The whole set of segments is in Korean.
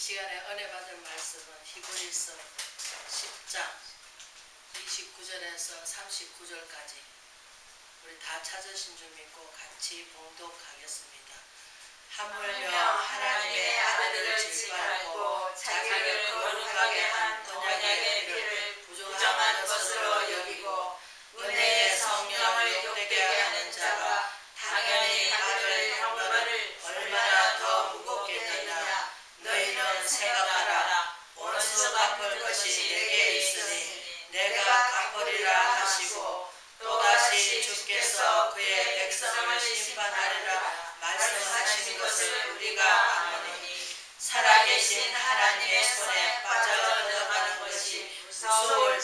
시간에 은혜 받을 말씀은 히브리서 10장 29절에서 39절까지 우리 다 찾으신 줄 믿고 같이 봉독하겠습니다. 하물며 하나님의 아들을 짓밟고 자기를 거룩하게 한 언약의 피를 부정한 것으로 여기고 은혜의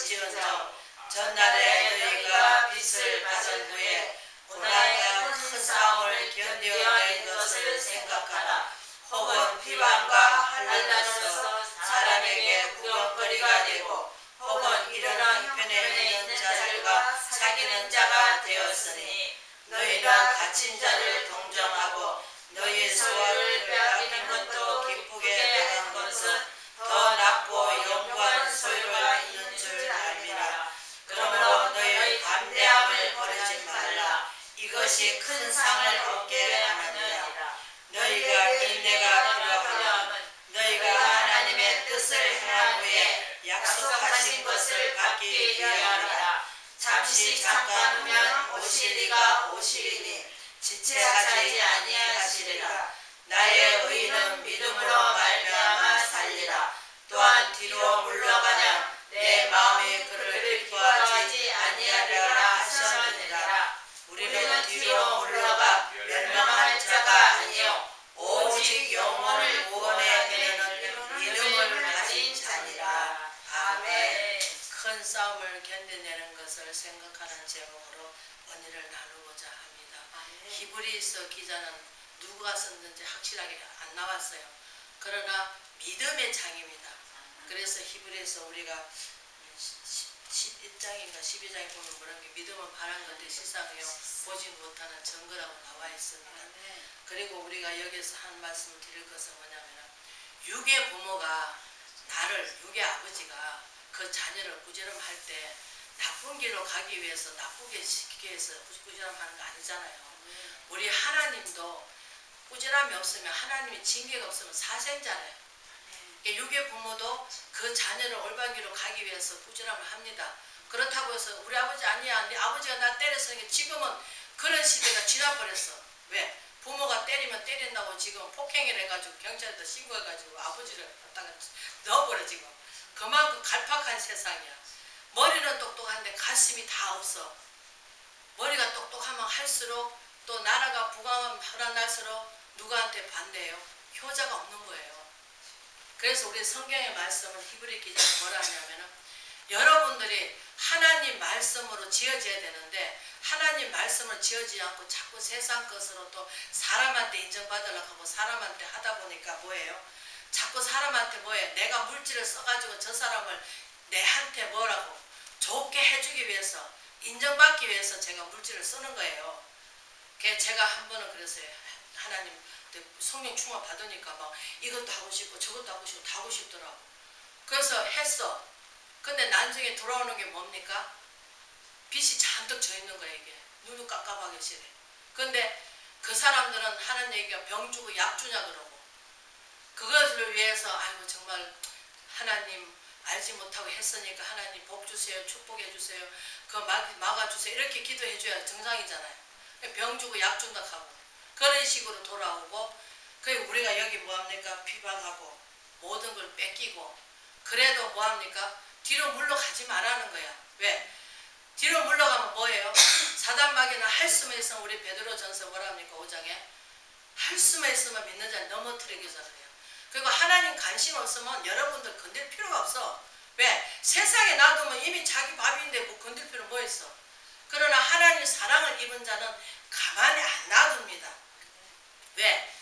지언정 전날에 너희가 빛을 받은 후에 고난과 큰 싸움을 견뎌낸 것을 생각하라. 혹은 비방과 한란으로서 사람에게 구경거리가 되고 혹은 이런 형편에 있는 자들과 사귀는 자가 되었으니 너희는 갇힌 자를 동정하고 너희의 소원을 빼앗 이것이 큰 상을 얻게 하느니라. 너희가 인내가 필요하면 너희가 하나님의 뜻을 행한 후에 약속하신 것을 받기 위함이라. 잠시 잠깐 후면 오시리가 오시리니 지체하지 아니하시리라. 나의 의는 믿음으로 말미암아 살리라. 또한 뒤로 물러가냐 내 마음이 그를 아니하리라 뒤로 물러가 멸망할 자가 아니요. 오직 영혼을 구원해 내는 믿음을 가진 자니라. 아멘. 큰 싸움을 견뎌내는 것을 생각하는 제목으로 언의를 나누고자 합니다. 히브리서 기자는 누가 썼는지 확실하게 안 나왔어요. 그러나 믿음의 장입니다. 그래서 히브리서 우리가 11장인가 12장에 보면 뭐라는 게 믿음은 바란 건데 시상해요 보지 못하는 증거라고 나와 있습니다 그리고 우리가 여기서 한 말씀을 드릴 것은 뭐냐면 육의 부모가 나를 육의 아버지가 그 자녀를 꾸지람할 때 나쁜 길로 가기 위해서 나쁘게 시키기 위해서 꾸지람하는 거 아니잖아요. 우리 하나님도 꾸지람이 없으면 하나님의 징계가 없으면 사생자래요. 그러니까 육의 부모도 그 자녀를 올바른 길로 가기 위해서 꾸지람을 합니다. 그렇다고 해서 우리 아버지 아니야. 네 아버지가 나 때렸으니까 지금은 그런 시대가 지나버렸어. 왜? 부모가 때리면 때린다고 지금 폭행을 해가지고 경찰에다 신고해가지고 아버지를 갖다가 넣어버려 지금. 그만큼 갈팍한 세상이야. 머리는 똑똑한데 가슴이 다 없어. 머리가 똑똑하면 할수록 또 나라가 부강하면 날수록 누구한테 반대해요? 효자가 없는 거예요. 그래서 우리 성경의 말씀을 히브리 기자는 뭐라 하냐면은 여러분들이 하나님 말씀으로 지어져야 되는데 하나님 말씀을 지어지지 않고 자꾸 세상 것으로 또 사람한테 인정받으려고 하고 사람한테 하다 보니까 뭐예요? 자꾸 사람한테 뭐예요? 내가 물질을 써가지고 저 사람을 내한테 뭐라고 좋게 해주기 위해서 인정받기 위해서 제가 물질을 쓰는 거예요. 제가 한 번은 그랬어요. 하나님 성령 충만 받으니까 막 이것도 하고 싶고 저것도 하고 싶고 다 하고 싶더라고. 그래서 했어. 근데 나중에 돌아오는 게 뭡니까? 빛이 잔뜩 져 있는 거야 이게. 눈을 깜깜하게 시래. 근데 그 사람들은 하는 얘기가 병 주고 약 주냐 그러고 그것을 위해서 아이고 정말 하나님 알지 못하고 했으니까 하나님 복 주세요 축복해 주세요 그 막, 막아주세요 이렇게 기도해 줘야 정상이잖아요 병 주고 약 준다 하고 그런 식으로 돌아오고 그 우리가 여기 뭐합니까 비방하고 모든 걸 뺏기고 그래도 뭐합니까 뒤로 물러가지 말라는 거야 왜 뒤로 물러가면 뭐예요 사단마귀는 할 수만 있으면 우리 베드로 전서 뭐라 합니까 5장에 할 수만 있으면 믿는 자를 넘어뜨리기 그래요 그리고 하나님 관심 없으면 여러분들 건들 필요가 없어. 왜? 세상에 놔두면 이미 자기 밥인데 뭐 건들 필요 뭐 있어. 그러나 하나님 사랑을 입은 자는 가만히 안 놔둡니다. 왜?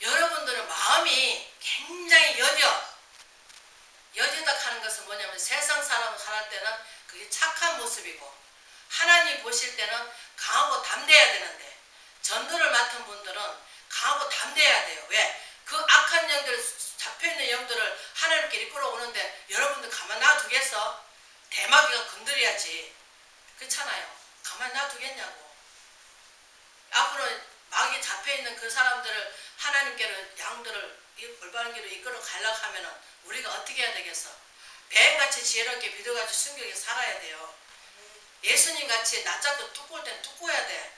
여러분들은 마음이 굉장히 여려. 여지다 하는 것은 뭐냐면 세상 사람을 살할 때는 그게 착한 모습이고 하나님 보실 때는 강하고 담대해야 되는데 전도를 맡은 분들은 강하고 담대해야 돼요. 왜? 그 악한 영들 잡혀있는 하나님끼리 끌어오는데 여러분들 가만 놔두겠어? 대마귀가 건드려야지. 그렇잖아요. 가만 놔두겠냐고. 앞으로 마귀 잡혀있는 그 사람들을 하나님께로 양들을 이 올바른 길로 이끌어 가려고 하면은 우리가 어떻게 해야 되겠어? 뱀같이 지혜롭게 믿어가지고 순결하게 살아야 돼요. 예수님 같이 낯잡고 두꺼울 땐 두꺼워야 돼.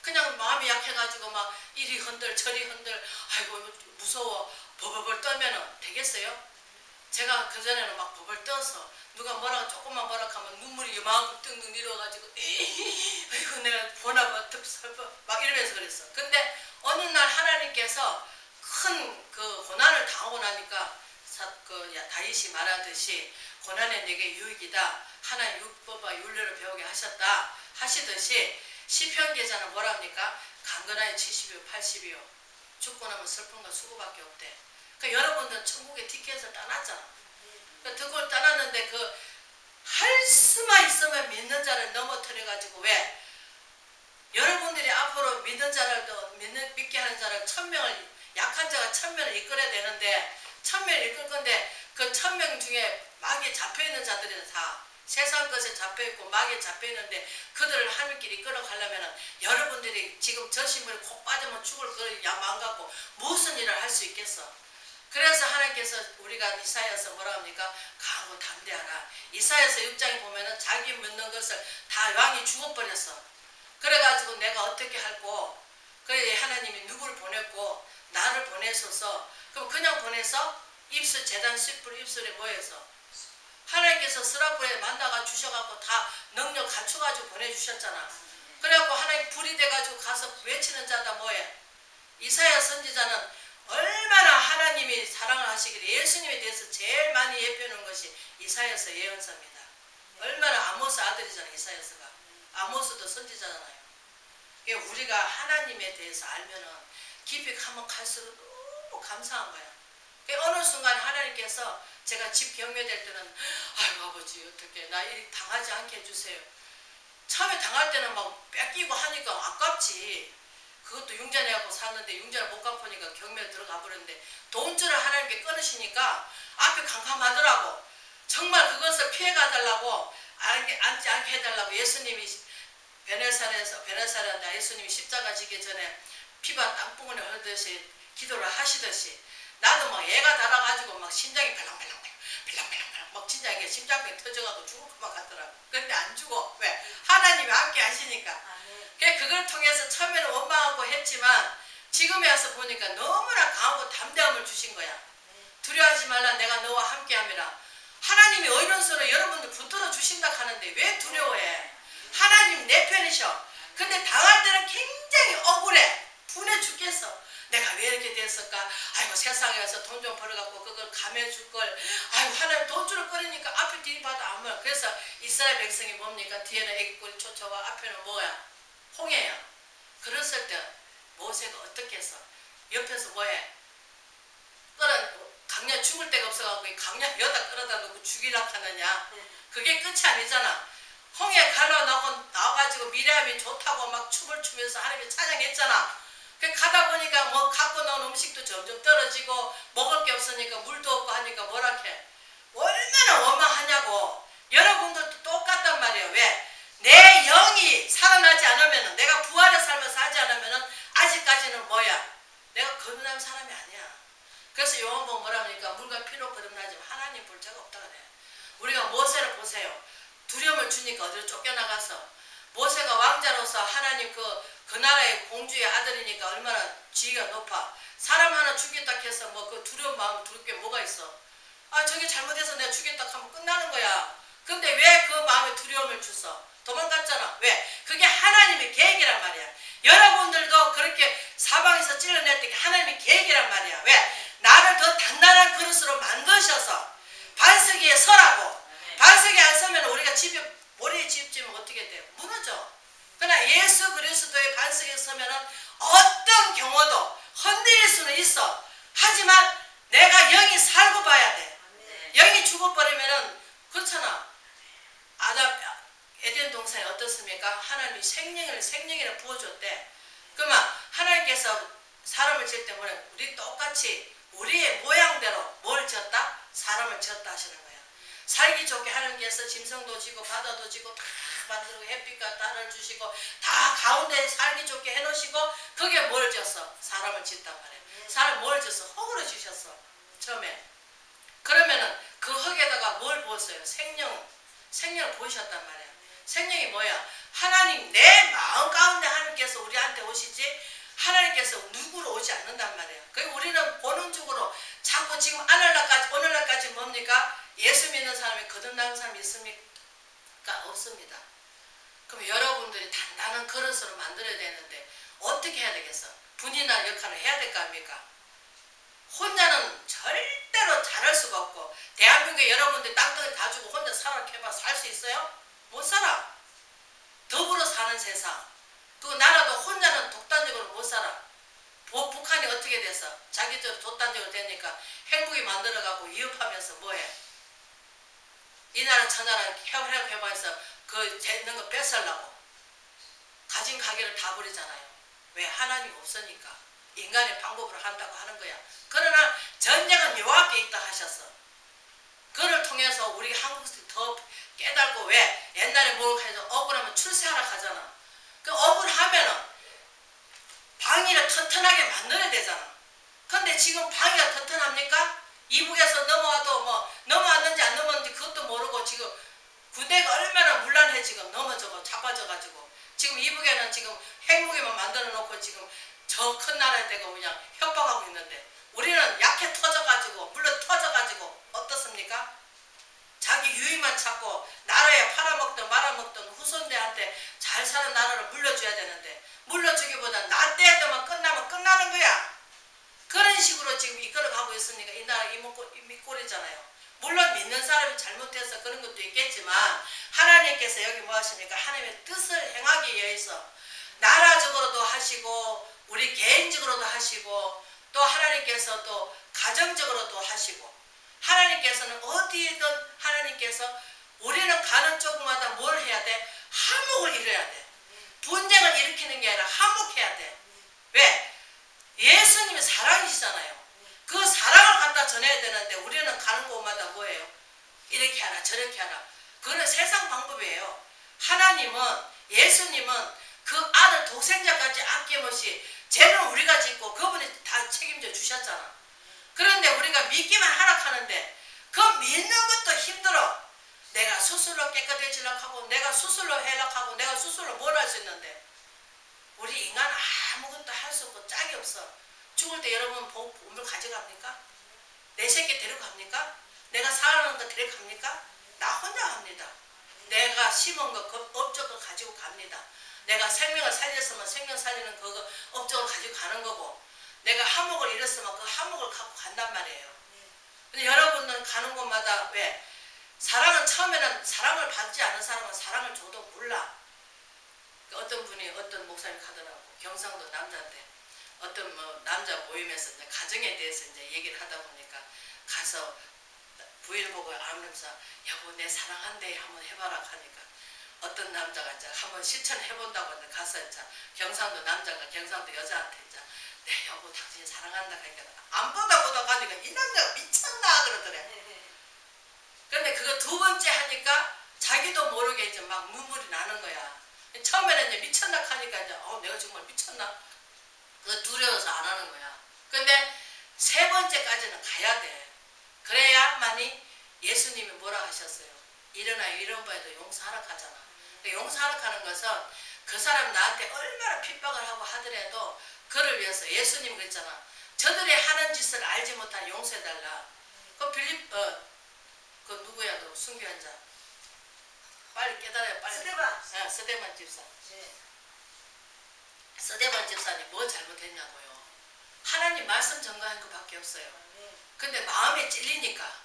그냥 마음이 약해가지고 막 이리 흔들 저리 흔들 아이고 무서워 버버벌 떨면은 되겠어요? 제가 그전에는 막 버벌 떠서 누가 뭐라고 조금만 뭐라 하면 눈물이 이만큼 뜬등 내려가지고 아이고 내가 보나 봐 득설퍼 막 이러면서 그랬어. 근데 어느 날 하나님께서 큰 그 고난을 당하고 나니까 사- 그 야- 다윗이 말하듯이 고난이 내게 유익이다. 하나님 율법과 윤례를 배우게 하셨다. 하시듯이 시편 기자는 뭐라 합니까? 강건하에 70이요 80이요. 죽고 나면 슬픔과 수고밖에 없대. 그러니까 여러분들은 티켓을 따놨잖아. 그러니까 그걸 따놨는데 그 할 수만 있으면 믿는 자를 넘어뜨려가지고 왜? 여러분들이 앞으로 믿는 자를 더 믿는, 믿게 하는 자를 천명을 약한 자가 천명을 이끌어야 되는데 천명을 이끌 건데 그 천명 중에 마귀에 잡혀 있는 자들은 다 세상 것에 잡혀 있고 마귀에 잡혀 있는데 그들을 하늘길 이끌어 가려면은 여러분들이 지금 저 신문에 콕 빠지면 죽을 그 야망 갖고 무슨 일을 할 수 있겠어? 그래서 하나님께서 우리가 이사야서 뭐라 합니까? 강하고 담대하라. 이사야서 6장에 보면은 자기 믿는 것을 다 왕이 죽어버렸어. 그래가지고 내가 어떻게 할고 그래 하나님이 누구를 보냈고 나를 보내셔서 그럼 그냥 보내서 입술 재단 숯불 입술에 모여서 하나님께서 스라불에 만나가 주셔갖고 다 능력 갖춰가지고 보내주셨잖아. 그래갖고 하나님 불이 돼가지고 가서 외치는 자다 뭐해? 이사야 선지자는 얼마나 하나님이 사랑을 하시기를 예수님에 대해서 제일 많이 예표하는 것이 이사야서 예언서입니다. 얼마나 아모스 아들이잖아요, 이사야서가. 아모스도 선지자잖아요. 우리가 하나님에 대해서 알면은 깊이 가면 갈수록 너무 감사한 거야. 어느 순간 하나님께서 제가 집 경매될 때는 아이고 아버지 어떻게 나 이 당하지 않게 해주세요. 처음에 당할 때는 막 뺏기고 하니까 아깝지. 그것도 융자내하고 샀는데 융자를 못 갚으니까 경매에 들어가 버렸는데 돈줄을 하나님께 끊으시니까 앞에 캄캄하더라고. 정말 그것을 피해가 달라고 앉게, 앉지 않게 해달라고 예수님이 베네살에서 베네살에 예수님이 십자가 지기 전에 피가 땅덩어리 흐르듯이 기도를 하시듯이 나도 막 애가 달아가지고 막 심장이 발랑발랑 발랑발랑 막 진짜 이게 심장병이 터져가고 죽을 것만 같더라고. 근데 안 죽어. 왜? 하나님이 함께 하시니까. 그래 그걸 통해서 처음에는 원망하고 했지만 지금에 와서 보니까 너무나 강하고 담대함을 주신 거야. 두려워하지 말라 내가 너와 함께 함이라. 하나님이 의론서로 여러분들 붙들어 주신다 하는데 왜 두려워해? 하나님 내 편이셔. 근데 당할 때는 굉장히 억울해. 분해 죽겠어. 내가 왜 이렇게 됐을까? 아이고 세상에 와서 돈 좀 벌어갖고 그걸 감해줄 걸. 아이고 하나님 돈줄을 꺼내니까 앞에 뒤 봐도 안 보여. 그래서 이스라엘 백성이 뭡니까? 뒤에는 애기꼬리 쫓아와 앞에는 뭐야? 홍해야. 그랬을 때 모세가 어떻게 했어? 옆에서 뭐해? 끌어 강냐 죽을 데가 이 강냐 여다 끌어다 놓고 죽이라 하느냐? 그게 끝이 아니잖아. 홍해 갈라 나고 나와가지고 미래함이 좋다고 막 춤을 추면서 하나님이 찬양했잖아. 그 가다 보니까 뭐 갖고 나온 음식도 점점 떨어지고 먹을 게 없으니까 물도 없고 하니까 뭐라 해? 얼마나 원망하냐고. 여러분들도 똑같단 말이에요. 왜? 내 영이 살아나지 않으면 내가 부활의 삶을 살지 않으면 아직까지는 뭐야? 내가 거듭난 사람이 아니야. 그래서 요한복음 뭐라 합니까? 물과 피로 거듭나지만 하나님 볼 자가 없다 그래. 우리가 모세를 보세요. 두려움을 주니까 어디로 쫓겨나가서 모세가 왕자로서 하나님 그, 그 나라의 공주의 아들이니까 얼마나 지위가 높아. 사람 하나 죽겠다 해서 뭐 그 두려운 마음 두를 게 뭐가 있어. 아 저게 잘못해서 내가 죽겠다 하면 끝나는 거야. 근데 왜 그 마음에 두려움을 줬어? 도망갔잖아. 왜? 그게 하나님의 계획이란 말이야. 여러분들도 그렇게 사방에서 찔러낼 때 하나님의 계획이란 말이야. 왜? 나를 더 단단한 그릇으로 만드셔서 반석에 서라고. 반석에 안 서면 우리가 집에 모래에 집 지면 어떻게 돼? 무너져. 그러나 예수 그리스도의 반석에 서면은 어떤 경우도 흔들릴 수는 있어. 하지만 내가 영이 살고 봐야 돼. 영이 죽어버리면은 그렇잖아. 아담 에덴 동산에 어떻습니까? 하나님이 생명을 생명을 부어줬대. 그러면 하나님께서 사람을 지을 때 뭐래? 우리 똑같이 우리의 모양대로 뭘 지었다? 사람 살기 좋게 하나님께서 짐승도 지고 바다도 지고 다 만들고 햇빛과 달을 주시고 다 가운데 살기 좋게 해놓으시고 그게 뭘 줬어? 사람을 짓단 말이에요. 사람 뭘 줬어? 흙으로 주셨어. 처음에. 그러면은 그 흙에다가 뭘 부었어요? 생명. 생명을 부으셨단 말이야. 생명이 뭐야? 하나님 내 마음 가운데 하나님께서 우리한테 오시지 하나님께서 누구로 오지 않는단 말이에요. 그 우리는 본능적으로 자꾸 지금 오늘날까지 오늘날까지 뭡니까? 예수 믿는 사람이 거듭나는 사람이 있습니까? 없습니다. 그럼 여러분들이 단단한 그릇으로 만들어야 되는데 어떻게 해야 되겠어? 분이나 역할을 해야 될 거 아닙니까? 혼자는 절대로 잘할 수가 없고 대한민국에 여러분들 땅덩이 다 주고 혼자 살아 해봐 살 수 있어요? 못 살아. 더불어 사는 세상. 그 나라도 혼자는 독단적으로 못 살아. 보- 북한이 어떻게 됐어? 자기들 독단적으로 되니까 행복이 만들어가고 위협하면서 뭐해? 이 나라 저 나라 해보려고 해봐서 그 있는 거 뺏으려고 가진 가게를 다 버리잖아요. 왜? 하나님 없으니까. 인간의 방법으로 한다고 하는 거야. 그러나 전쟁은 여호와께 있다 하셨어. 그를 통해서 우리 한국에서 더 깨달고 왜? 옛날에 뭘 해서 억울하면 출세하라 하잖아. 그 억울하면은 방위를 튼튼하게 만들어야 되잖아. 근데 지금 방위가 튼튼합니까? 이북에서 넘어와도 뭐 넘어왔는지 안 넘어왔는지 그것도 모르고 지금 군대가 얼마나 문란해 지금 넘어져고 자빠져가지고 지금 이북에는 지금 핵무기만 만들어 놓고 지금 저 큰 나라에 대고 그냥 협박하고 있는데 우리는 약해 터져가지고 물론 터져가지고 어떻습니까? 자기 유익만 찾고 나라에 팔아먹든 말아먹든 후손들한테 잘 사는 나라를 물려줘야 되는데 물려주기보다 나 때에만 끝나면 끝나는 거야. 그런 식으로 지금 이끌어가고 있으니까 이 나라 이목골, 이목골이잖아요. 물론 믿는 사람이 잘못해서 그런 것도 있겠지만 하나님께서 여기 뭐 하십니까? 하나님의 뜻을 행하기 위해서 나라적으로도 하시고 우리 개인적으로도 하시고 또 하나님께서 또 가정적으로도 하시고 하나님께서는 어디에든 하나님께서 우리는 가는 쪽마다 뭘 해야 돼? 화목을 이뤄야 돼. 분쟁을 일으키는 게 아니라 화목해야 돼. 왜? 예수님이 사랑이시잖아요. 그 사랑을 갖다 전해야 되는데 우리는 가는 곳마다 뭐예요? 이렇게 하라 저렇게 하라. 그거는 세상 방법이에요. 하나님은 예수님은 그 아들 독생자까지 아낌없이 죄는 우리가 짓고 그분이 다 책임져 주셨잖아. 그런데 우리가 믿기만 하락하는데 그 믿는 것도 힘들어. 내가 스스로 깨끗해지려고 하고 내가 스스로 해락하고 내가 스스로 뭘 할 수 있는데 우리 인간은 아무것도 할 수 없고 짝이 없어. 죽을 때 여러분 보- 보물 가져갑니까? 내 새끼 데려갑니까? 내가 사는 거 데려갑니까? 나 혼자 갑니다. 내가 심은 거, 그 업적을 가지고 갑니다. 내가 생명을 살렸으면 생명 살리는 그 업적을 가지고 가는 거고, 내가 한목을 잃었으면 그 한목을 갖고 간단 말이에요. 근데 여러분은 가는 곳마다 왜? 사랑은 처음에는 사랑을 받지 않은 사람은 사랑을 줘도 몰라. 그 어떤 분이 어떤 목사님 가더라고. 경상도 남자인데 어떤 뭐 남자 모임에서 이제 가정에 대해서 이제 얘기를 하다 보니까 가서 부인 보고 아무면서 여보 내 사랑한대 한번 해봐라 하니까 어떤 남자가 이제 한번 실천해 본다고 이제 가서 이제 경상도 남자가 경상도 여자한테 이제 네 여보 당신 사랑한다 하니까 안 보다 보다 가니까 이 남자가 미쳤나 그러더래. 근데 그거 두 번째 하니까 자기도 모르게 이제 막 눈물이 나는 거야. 처음에는 이제 미쳤나 하니까 이제 어 내가 정말 미쳤나? 그거 두려워서 안 하는 거야. 근데 세 번째까지는 가야 돼. 그래야만이 예수님이 뭐라 하셨어요? 일어나 이런 바에도 용서하라 하잖아. 그러니까 용서하라 하는 것은 그 사람 나한테 얼마나 핍박을 하고 하더라도 그를 위해서 예수님 그랬잖아. 저들이 하는 짓을 알지 못한 용서해달라. 그 빌립 어, 그 누구야 너 순교한 자. 빨리 깨달아요 빨리. 스데반. 예, 스데반 집사. 네. 스데반 집사님 뭐 잘못했냐고요. 하나님 말씀 전가한 것밖에 없어요. 네. 근데 마음에 찔리니까.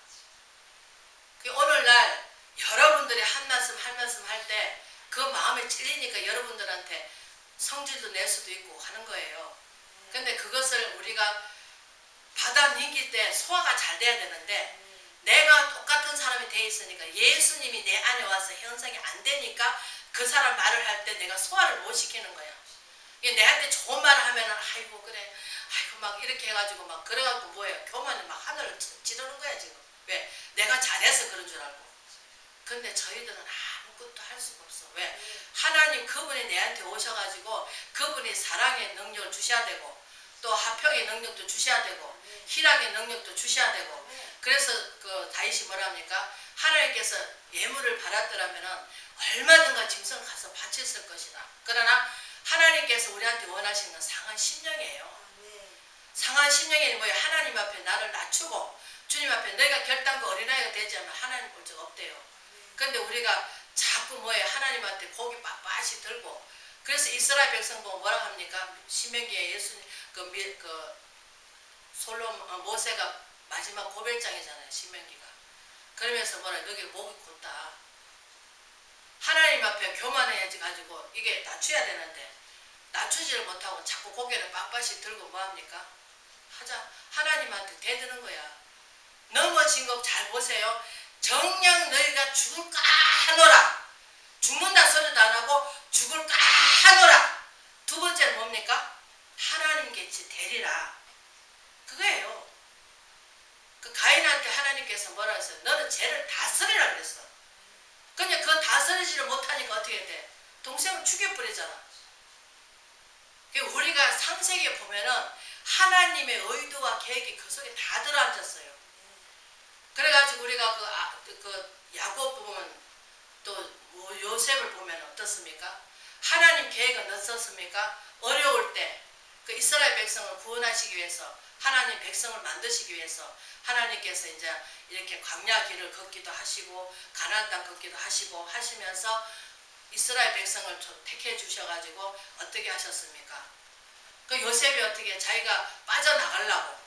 그 오늘날 여러분들이 한 말씀 한 말씀 할 때 그 마음에 찔리니까 여러분들한테 성질도 낼 수도 있고 하는 거예요. 근데 그것을 우리가 받아 넘길 때 소화가 잘 돼야 되는데 내가 똑같은 사람이 돼 있으니까 예수님이 내 안에 와서 형성이 안 되니까 그 사람 말을 할 때 내가 소화를 못 시키는 거야. 이게 내한테 좋은 말을 하면은 아이고 그래. 아이고 막 이렇게 해가지고 막 그래갖고 뭐예요? 교만이 막 하늘을 치- 지르는 거야 지금. 왜? 내가 잘해서 그런 줄 알고. 근데 저희들은 아무것도 할 수가 없어. 왜? 하나님 그분이 내한테 오셔가지고 그분이 사랑의 능력을 주셔야 되고 또 화평의 능력도 주셔야 되고 희락의 능력도 주셔야 되고 그래서 그 다윗이 뭐랍니까? 하나님께서 예물을 받았더라면은 얼마든가 짐승 가서 바쳤을 것이다. 그러나 하나님께서 우리한테 원하시는 건 상한 심령이에요. 상한 심령이 뭐예요? 하나님 앞에 나를 낮추고 주님 앞에 내가 결단과 어린아이가 되지 않으면 하나님 볼 적 없대요. 근데 우리가 자꾸 뭐예요? 하나님한테 고기 빳빳이 들고 그래서 이스라엘 백성 보고 뭐라 합니까? 신명기에 예수님 그, 미, 그 솔로 어, 모세가 마지막 고백장이잖아요. 신명기가. 그러면서 뭐라 너기 목이 곧다. 하나님 앞에 교만해야지 가지고 이게 낮춰야 되는데 낮추지를 못하고 자꾸 고개를 빳빳이 들고 뭐합니까? 하자 하나님한테 대드는 거야. 넘어진 것 잘 보세요. 정녕 너희가 죽을까 하노라. 죽는다 소리도 안 하고 죽을까 하노라. 두 번째는 뭡니까? 하나님께치 되리라. 그거예요. 그 가인한테 하나님께서 뭐라 했어요? 너는 죄를 다스리라 그랬어. 근데 그 다스리지를 못하니까 어떻게 돼? 동생을 죽여버리잖아. 그 우리가 상세기에 보면은 하나님의 의도와 계획이 그 속에 다 들어앉았어요. 그래가지고 우리가 그, 아, 그, 그 야곱 보면 또 뭐 요셉을 보면 어떻습니까? 하나님 계획은 어떻습니까? 어려울 때 그 이스라엘 백성을 구원하시기 위해서 하나님 백성을 만드시기 위해서 하나님께서 이제 이렇게 광야 길을 걷기도 하시고 가나안 땅 걷기도 하시고 하시면서 이스라엘 백성을 좀 택해 주셔가지고 어떻게 하셨습니까? 그 요셉이 어떻게 자기가 빠져나가려고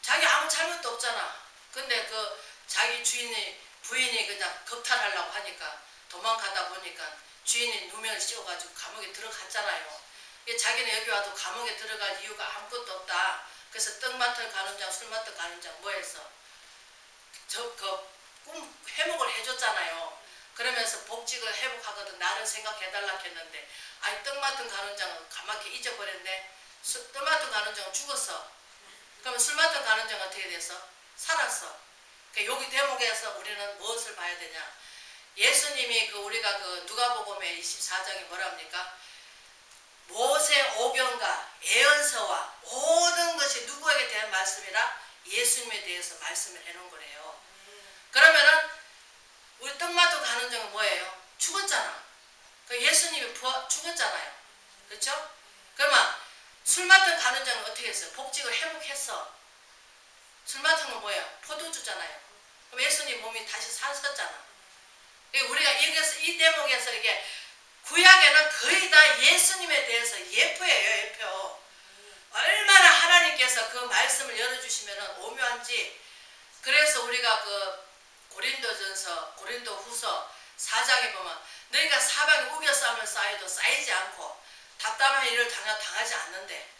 자기 아무 잘못도 없잖아. 근데 그 자기 주인이 부인이 그냥 겁탈하려고 하니까 도망가다 보니까 주인이 누명을 씌워가지고 감옥에 들어갔잖아요. 자기는 여기 와도 감옥에 들어갈 이유가 아무것도 없다. 그래서 떡 맡을 가는 장, 술 맡을 가는 장, 뭐 했어? 저, 그, 꿈 회복을 해줬잖아요. 그러면서 복직을 회복하거든. 나를 생각해달라 했는데, 아니, 떡 맡은 가는 장은 가만히 잊어버렸네. 수- 떡 맡은 가는 장은 죽었어. 그러면 술 맡은 가는 장은 어떻게 돼서? 살았어. 그러니까 여기 대목에서 우리는 무엇을 봐야 되냐? 예수님이 그 우리가 그 누가복음의 24장이 뭐랍니까? 모세 오경과 예언서와 모든 것이 누구에게 대한 말씀이라 예수님에 대해서 말씀을 해놓은 거래요. 그러면은 우리 떡마도 가는 점은 뭐예요? 죽었잖아. 그 예수님이 부하, 죽었잖아요. 그렇죠? 그러면 술 맡은 가는 점은 어떻게 했어요? 복직을 회복했어. 술 맡은 건 뭐예요? 포도주잖아요. 그럼 예수님 몸이 다시. 그러니까 우리가 여기서 이 대목에서 이게 구약에는 거의 다 예수님에 대해서 예표예요, 예표. 얼마나 하나님께서 그 말씀을 열어주시면 오묘한지. 그래서 우리가 그 고린도전서, 고린도 후서 4장에 보면 너희가 사방에 우겨 싸면 쌓여도 쌓이지 않고 답답한 일을 당하, 당하지 않는데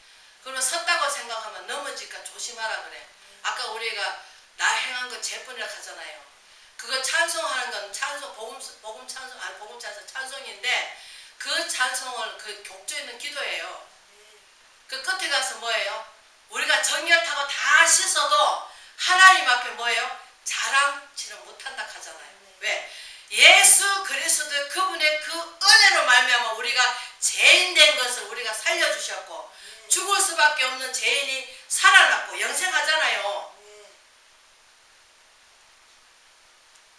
그러면 섰다고 생각하면 넘어질까 조심하라 그래. 아까 우리가 나 행한 거 제뿐이라 하잖아요. 그거 찬송하는 건 찬송 복음 복음 찬송 아니 복음 찬송 찬송인데 그 찬송을 그 격조 있는 기도예요. 그 끝에 가서 뭐예요? 우리가 정열 타고 다 씻어도 하나님 앞에 뭐예요? 자랑치는 못한다 하잖아요. 왜? 예수 그리스도 그분의 그 은혜로 말미암아 우리가 죄인 된 것을 우리가 살려주셨고 죽을 수밖에 없는 죄인이 살아났고 영생하잖아요.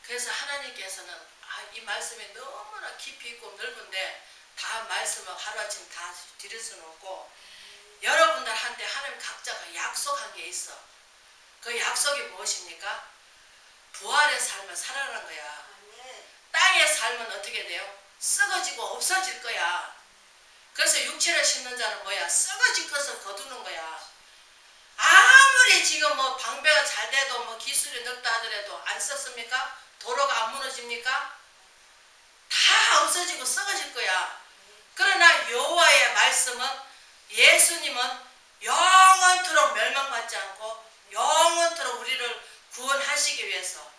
그래서 하나님께서는 아, 이 말씀이 너무나 깊이 있고 넓은데 다 말씀을 하루아침 다 드릴 수는 없고 여러분들한테 하나님 각자가 약속한 게 있어. 그 약속이 무엇입니까? 부활의 삶을 살아가는 거야. 땅의 삶은 어떻게 돼요? 썩어지고 없어질 거야. 그래서 육체를 심는 자는 뭐야? 썩어질 것을 거두는 거야. 아무리 지금 뭐 방배가 잘 돼도 뭐 기술이 넓다 하더라도 안 썼습니까? 도로가 안 무너집니까? 다 없어지고 썩어질 거야. 그러나 여호와의 말씀은 예수님은 영원토록 멸망받지 않고 영원토록 우리를 구원하시기 위해서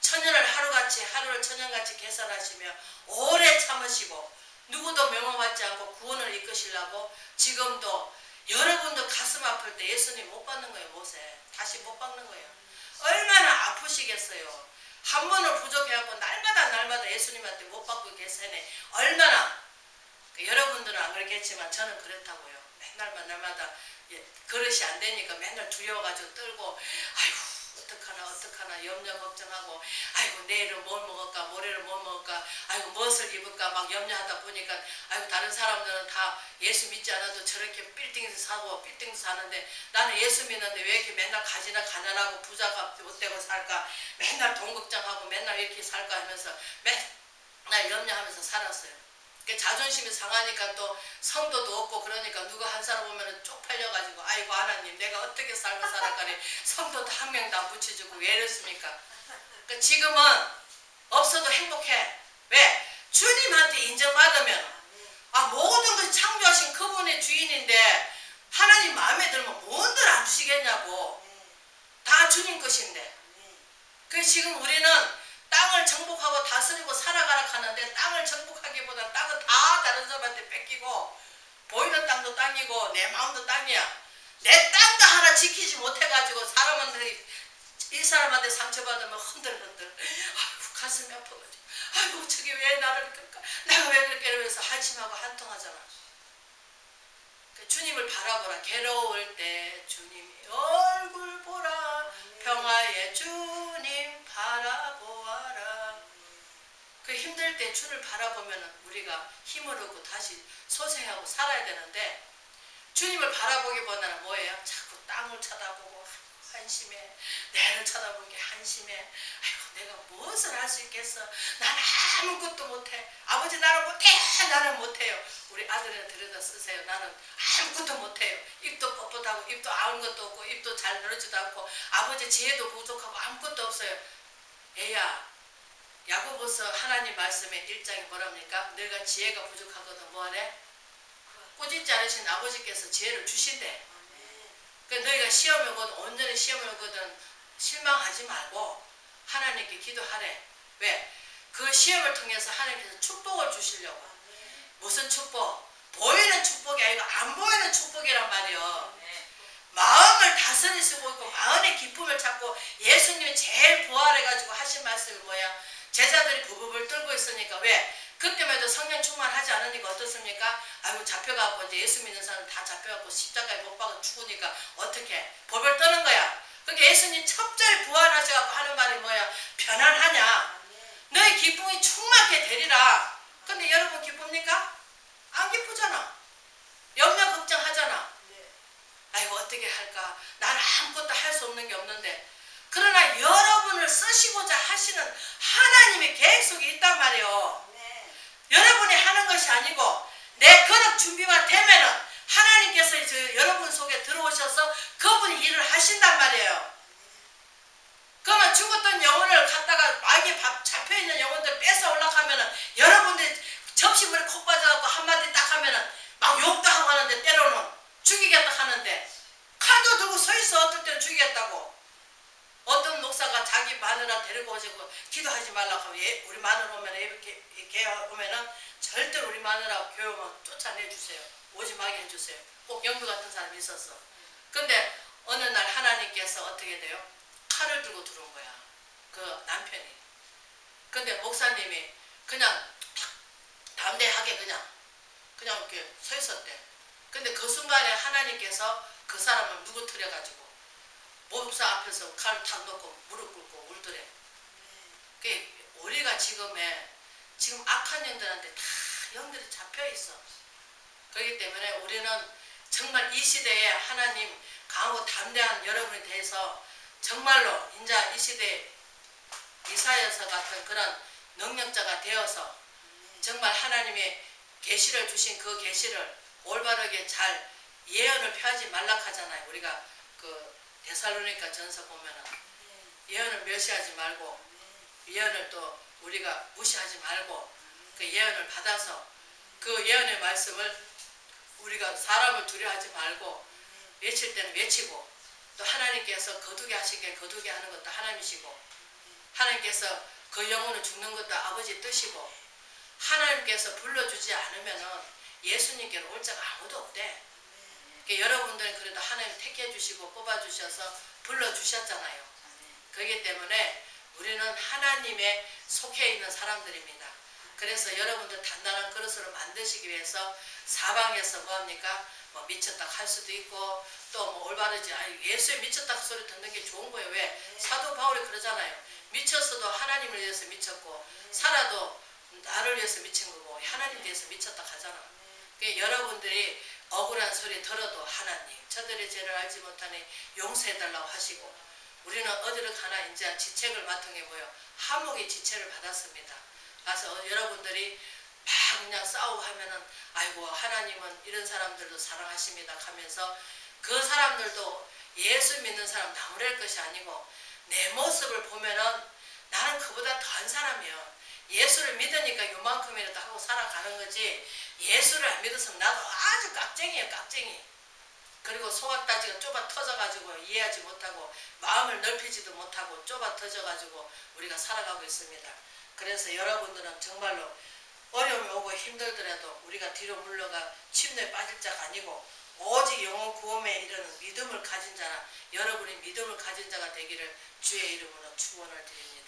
천년을 하루같이 하루를 천년같이 계산하시며 오래 참으시고 누구도 명함받지 않고 구원을 이끄시려고 지금도 여러분도 가슴 아플 때 예수님 못 받는 거예요 못에 다시 못 받는 거예요 얼마나 아프시겠어요 한 번을 부족해갖고 날마다 날마다 예수님한테 못 받고 계세네. 얼마나 그 여러분들은 안 그렇겠지만 저는 그렇다고요. 맨날 날마다 예, 그릇이 안 되니까 맨날 두려워가지고 떨고 아이고 어떡하나 어떡하나 염려 걱정하고 아이고 내일은 뭘 먹을까 모레는 뭘 먹을까 아이고 무엇을 입을까 막 염려하다 보니까 아이고 다른 사람들은 다 예수 믿지 않아도 저렇게 빌딩에서 사고 빌딩에서 사는데 나는 예수 믿는데 왜 이렇게 맨날 가지나 가난하고 부자가 못되고 살까 맨날 돈 걱정하고 맨날 이렇게 살까 하면서 맨날 염려하면서 살았어요. 그 자존심이 상하니까 또 성도도 없고 그러니까 누가 한 사람 오면은 쪽팔려가지고 아이고 하나님 내가 어떻게 살고 살아가니 성도도 한 명도 안 붙여주고 왜 이랬습니까? 그 지금은 없어도 행복해. 왜? 주님한테 인정받으면 아 모든 것을 창조하신 그분의 주인인데 하나님 마음에 들면 뭔들 안 주시겠냐고. 다 주님 것인데. 그 지금 우리는 땅을 정복하고 다스리고 살아가라 하는데 땅을 정복하기보다 땅은 다 다른 사람한테 뺏기고 보이는 땅도 땅이고 내 마음도 땅이야. 내 땅도 하나 지키지 못해가지고 사람한테 이 사람한테 상처받으면 흔들흔들. 아이고 가슴이 아파가지고. 아이고 저게 왜 나를 그럴까? 내가 왜 그렇게 이러면서 한심하고 한통하잖아. 그 주님을 바라보라. 괴로울 때 주님 얼굴 보라. 평화의 주님 바라보아라. 그 힘들 때 주를 바라보면 우리가 힘을 얻고 다시 소생하고 살아야 되는데 주님을 바라보기보다는 뭐예요? 자꾸 땅을 쳐다보고 한심해. 내를 쳐다보는 게 한심해. 아이고 내가 무엇을 할 수 있겠어? 난 아무것도 못해. 아버지 나는 못해. 나는 못해요. 우리 아들은 들여다 쓰세요. 나는 아무것도 못해요. 입도 뻣뻣하고 입도 아무것도 없고 입도 잘 늘어지도 않고 아버지 지혜도 부족하고 아무것도 없어요. 애야 야고보서 하나님 말씀의 1장이 뭐랍니까? 너희가 지혜가 부족하거든 뭐하래? 꾸짖지 않으신 아버지께서 지혜를 주신대 그 너희가 시험을 오거든 온전히 시험을 오거든 실망하지 말고 하나님께 기도하래. 왜? 그 시험을 통해서 하나님께서 축복을 주시려고. 무슨 축복? 보이는 축복이 아니고 안 보이는 축복이란 말이요. 마음을 다스리시고 있고 마음의 기쁨을 찾고 예수님이 제일 부활해가지고 하신 말씀이 뭐야? 제자들이 부부를 떨고 있으니까 왜? 해도 성령 충만하지 않으니까 어떻습니까? 아이고 잡혀갖고 이제 예수 믿는 사람 다 잡혀갖고 십자가에 못 박아 죽으니까 어떻게? 법을 떠는 거야. 그게 예수님 첩자에 부활하셔갖고 하는 말이 뭐야? 편안하냐? 너의 기쁨이 충만하게 되리라. 근데 여러분 기쁩니까? 안 기쁘잖아. 염려 걱정하잖아. 아이고 어떻게 할까? 나는 아무것도 할 수 없는 게 없는데. 그러나 여러분을 쓰시고자 하시는 하나님의 계획 속에 있단 말이에요. 여러분이 하는 것이 아니고 내 그릇 준비가 되면은 하나님께서 저 여러분 속에 들어오셔서 그분이 일을 하신단 말이에요. 그러면 죽었던 영혼을 갖다가 밥- 잡혀있는 영혼들 뺏어 올라가면은 여러분들 접시물에 콕 빠져갖고 한마디 딱 하면은 막 욕도 하고 하는데 때로는 죽이겠다 하는데 칼도 들고 서 있어 어떨 때는 죽이겠다고 어떤 목사가 자기 마누라 데리고 오시고 기도하지 말라고 하면 얘, 우리 마누라 오면 이렇게 개 오면은 절대로 우리 마누라 오면 쫓아내 주세요. 오지 마게 해주세요. 꼭 영주 같은 사람이 있었어. 근데 어느 날 하나님께서 어떻게 돼요? 칼을 들고 들어온 거야. 그 남편이. 근데 목사님이 그냥 탁 담대하게 그냥 그냥 이렇게 서 있었대. 근데 그 순간에 하나님께서 그 사람을 누구트려 가지고 목사 앞에서 칼을 탁 놓고 무릎 꿇고 울더래. 그 우리가 지금에 지금 악한 영들한테 다 영들이 잡혀 있어. 그렇기 때문에 우리는 정말 이 시대에 하나님 강하고 담대한 여러분에 대해서 정말로 인자 이 시대 이사여서 같은 그런 능력자가 되어서 정말 하나님의 계시를 주신 그 계시를 올바르게 잘 예언을 펴지 말라 하잖아요. 우리가 그 데살로니가 전서 보면은 예언을 멸시하지 말고 예언을 또 우리가 무시하지 말고 그 예언을 받아서 그 예언의 말씀을 우리가 사람을 두려워하지 말고 외칠 때는 외치고 또 하나님께서 거두게 하신 게 거두게 하는 것도 하나님이시고 하나님께서 그 영혼을 죽는 것도 아버지 뜻이고 하나님께서 불러주지 않으면은 예수님께로 올 자가 아무도 없대. 그러니까 여러분들은 그래도 하나님 택해 주시고 뽑아 주셔서 불러 주셨잖아요. 그렇기 때문에 우리는 하나님의 속해 있는 사람들입니다. 그래서 여러분들 단단한 그릇으로 만드시기 위해서 사방에서 뭐합니까? 뭐 미쳤다 할 수도 있고 또 뭐 올바르지 아니 예수의 미쳤다 그 소리 듣는 게 좋은 거예요. 왜? 사도 바울이 그러잖아요. 미쳤어도 하나님을 위해서 미쳤고 살아도 나를 위해서 미친 거고 하나님 위해서 미쳤다 하잖아. 그러니까 여러분들이 억울한 소리 들어도 하나님 저들의 죄를 알지 못하니 용서해달라고 하시고 우리는 어디를 가나 이제 지책을 게 뭐예요? 하목의 지체를 받았습니다. 가서 여러분들이 막 그냥 싸우고 하면은 아이고 하나님은 이런 사람들도 사랑하십니다 하면서 그 사람들도 예수 믿는 사람 나무랄 것이 아니고 내 모습을 보면은 나는 그보다 더한 사람이요. 예수를 믿으니까 요만큼이라도 하고 살아가는 거지 예수를 안 믿었으면 나도 아주 깍쟁이에요 깍쟁이. 그리고 송악다지가 좁아 터져가지고 이해하지 못하고 마음을 넓히지도 못하고 좁아 터져가지고 우리가 살아가고 있습니다. 그래서 여러분들은 정말로 어려움이 오고 힘들더라도 우리가 뒤로 물러가 침대에 빠질 자가 아니고 오직 영혼 구원에 이르는 믿음을 가진 자나 여러분이 믿음을 가진 자가 되기를 주의 이름으로 축원을 드립니다.